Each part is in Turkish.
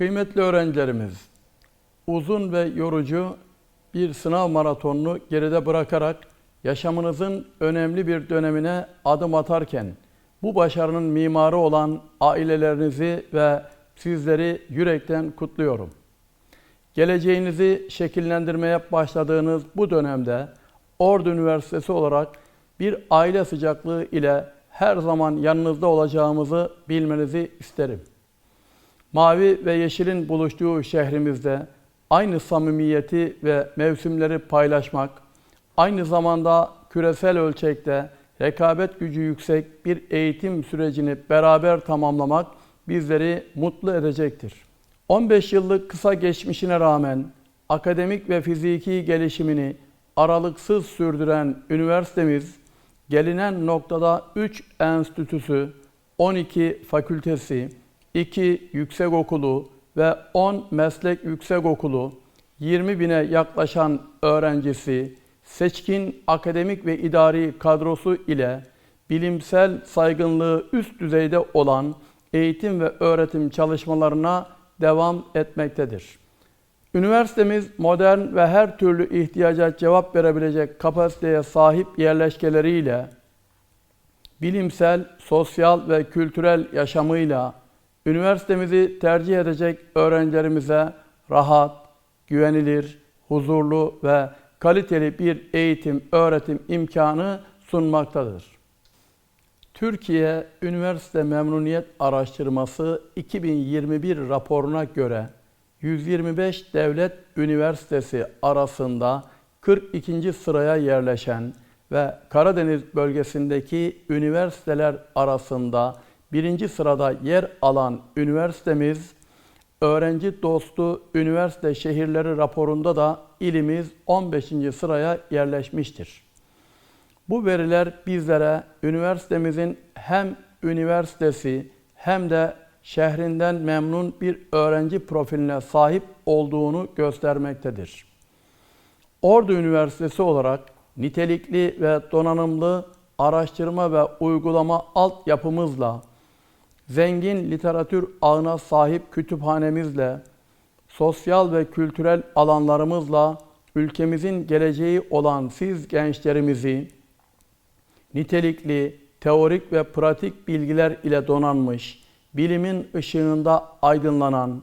Kıymetli öğrencilerimiz, uzun ve yorucu bir sınav maratonunu geride bırakarak yaşamınızın önemli bir dönemine adım atarken bu başarının mimarı olan ailelerinizi ve sizleri yürekten kutluyorum. Geleceğinizi şekillendirmeye başladığınız bu dönemde Ordu Üniversitesi olarak bir aile sıcaklığı ile her zaman yanınızda olacağımızı bilmenizi isterim. Mavi ve yeşilin buluştuğu şehrimizde aynı samimiyeti ve mevsimleri paylaşmak, aynı zamanda küresel ölçekte rekabet gücü yüksek bir eğitim sürecini beraber tamamlamak bizleri mutlu edecektir. 15 yıllık kısa geçmişine rağmen akademik ve fiziki gelişimini aralıksız sürdüren üniversitemiz gelinen noktada 3 enstitüsü, 12 fakültesi, 2 yüksekokulu ve 10 meslek yüksekokulu, 20 bine yaklaşan öğrencisi, seçkin akademik ve idari kadrosu ile bilimsel saygınlığı üst düzeyde olan eğitim ve öğretim çalışmalarına devam etmektedir. Üniversitemiz modern ve her türlü ihtiyaca cevap verebilecek kapasiteye sahip yerleşkeleriyle bilimsel, sosyal ve kültürel yaşamıyla üniversitemizi tercih edecek öğrencilerimize rahat, güvenilir, huzurlu ve kaliteli bir eğitim, öğretim imkanı sunmaktadır. Türkiye Üniversite Memnuniyet Araştırması 2021 raporuna göre 125 devlet üniversitesi arasında 42. sıraya yerleşen ve Karadeniz bölgesindeki üniversiteler arasında birinci sırada yer alan üniversitemiz, öğrenci dostu üniversite şehirleri raporunda da ilimiz 15. sıraya yerleşmiştir. Bu veriler bizlere üniversitemizin hem üniversitesi hem de şehrinden memnun bir öğrenci profiline sahip olduğunu göstermektedir. Ordu Üniversitesi olarak nitelikli ve donanımlı araştırma ve uygulama altyapımızla, zengin literatür ağına sahip kütüphanemizle, sosyal ve kültürel alanlarımızla ülkemizin geleceği olan siz gençlerimizi nitelikli, teorik ve pratik bilgiler ile donanmış, bilimin ışığında aydınlanan,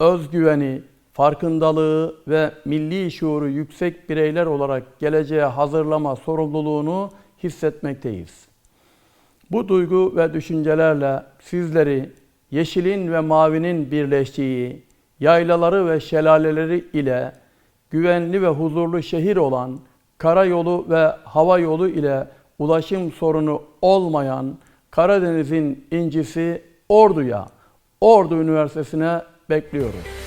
özgüveni, farkındalığı ve milli şuuru yüksek bireyler olarak geleceğe hazırlama sorumluluğunu hissetmekteyiz. Bu duygu ve düşüncelerle sizleri yeşilin ve mavinin birleştiği, yaylaları ve şelaleleri ile güvenli ve huzurlu şehir olan karayolu ve hava yolu ile ulaşım sorunu olmayan Karadeniz'in incisi Ordu'ya, Ordu Üniversitesi'ne bekliyoruz.